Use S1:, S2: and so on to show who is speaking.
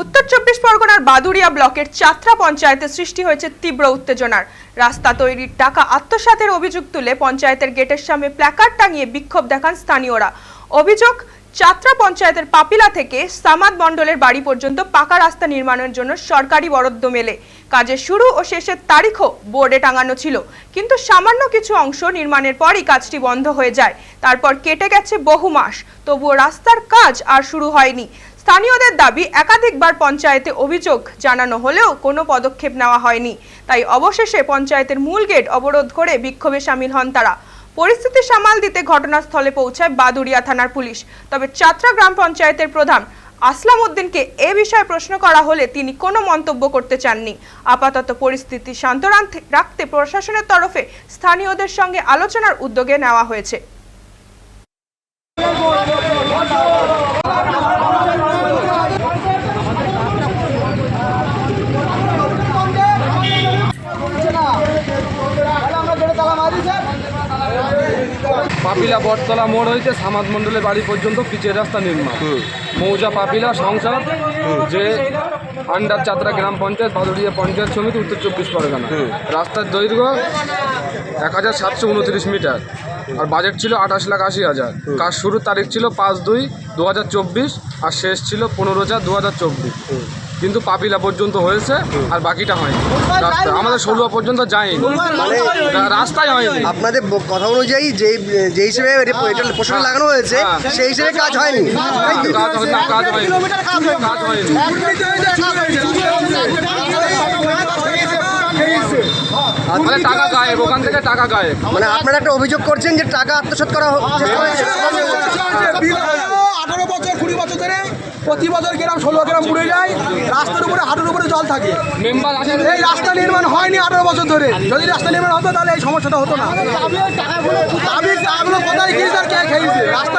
S1: উত্তর চব্বিশ পরগনার বাদুরিয়া ব্লকের চাত্রা পঞ্চায়েতে সৃষ্টি হয়েছে তীব্র উত্তেজনার। রাস্তা তৈরির টাকা আত্মসাতের অভিযোগ তুলে পঞ্চায়েতের গেটের সামনে প্ল্যাকার্ড টাঙিয়ে বিক্ষোভ দেখান স্থানীয়রা। অভিযোগ চাত্রা পঞ্চায়েতের পাপিলা থেকে সামাদ মণ্ডলের বাড়ি পর্যন্ত পাকা রাস্তা নির্মাণের জন্য সরকারি বরাদ্দ মেলে। কাজের শুরু ও শেষের তারিখও বোর্ডে টাঙানো ছিল। কিন্তু সামান্য কিছু অংশ নির্মাণের পরই কাজটি বন্ধ হয়ে যায়। তারপর কেটে গেছে বহু মাস। তবুও রাস্তার কাজ আর শুরু হয়নি। স্থানীয়দের দাবি, একাধিকবার পঞ্চায়েতে অভিযোগ জানানো হলেও কোনো পদক্ষেপ নেওয়া হয়নি। তাই অবশেষে পঞ্চায়েতের মূল গেট অবরোধ করে বিক্ষোভে সামিল হন তারা। পরিস্থিতি সামাল দিতে ঘটনাস্থলে পৌঁছায় বাদুড়িয়া থানার পুলিশ। তবে চাত্রা গ্রাম পঞ্চায়েতের প্রধান আসলাম উদ্দিনকে এ বিষয়ে প্রশ্ন করা হলে তিনি কোনো মন্তব্য করতে চাননি। আপাতত পরিস্থিতি শান্ত রাখতে প্রশাসনের তরফে স্থানীয়দের সঙ্গে আলোচনার উদ্যোগে নেওয়া হয়েছে।
S2: পাপিলা বটতলা মোড় হইতে সামাদ মণ্ডলের বাড়ি পর্যন্ত পিচের রাস্তা নির্মাণ। মৌজা পাপিলা সংসদ যে আন্ডার চাত্রা গ্রাম পঞ্চায়েত বাদুড়িয়া পঞ্চায়েত সমিতি উত্তর চব্বিশ পরগনা। রাস্তার দৈর্ঘ্য এক হাজার সাতশো উনত্রিশ মিটার। আর বাজেট ছিল আঠাশ লাখ আশি হাজার। কাজ শুরুর তারিখ ছিল পাঁচ দুই দু হাজার চব্বিশ আর শেষ ছিল পনেরো চার দু হাজার চব্বিশ। কিন্তু পাপিলা পর্যন্ত হয়েছে আর বাকিটা হয়নি রাস্তা আমাদের ষোলোয়া পর্যন্ত যায়নি রা- রাস্তাই হয়নি
S3: আপনাদের কথা অনুযায়ী যে যে হিসেবে এটা পোস্টার লাগানো হয়েছে
S2: হ্যাঁ।
S3: সেই হিসেবে কাজ হয়নি
S2: কাজ হয় হয়নি কাজ হয়নি মানে টাকা গায়েব ওখান থেকে টাকা গায়েব
S3: মানে আপনারা একটা অভিযোগ করছেন যে টাকা আত্মসাৎ করা হ- চেষ্টা হয়েছে।
S4: আঠারো বছর কুড়ি বছর ধরে প্রতি বছর গ্রাম ষোলো গ্রাম পুড়ে যায় রাস্তার উপরে হাঁটুর উপরে জল থাকে। এই রাস্তা নির্মাণ হয়নি আঠারো বছর ধরে। যদি রাস্তা নির্মাণ হতো তাহলে এই সমস্যাটা হতো না। আমি কোথায় গিয়েছে আর কে খেয়েছে? রাস্তা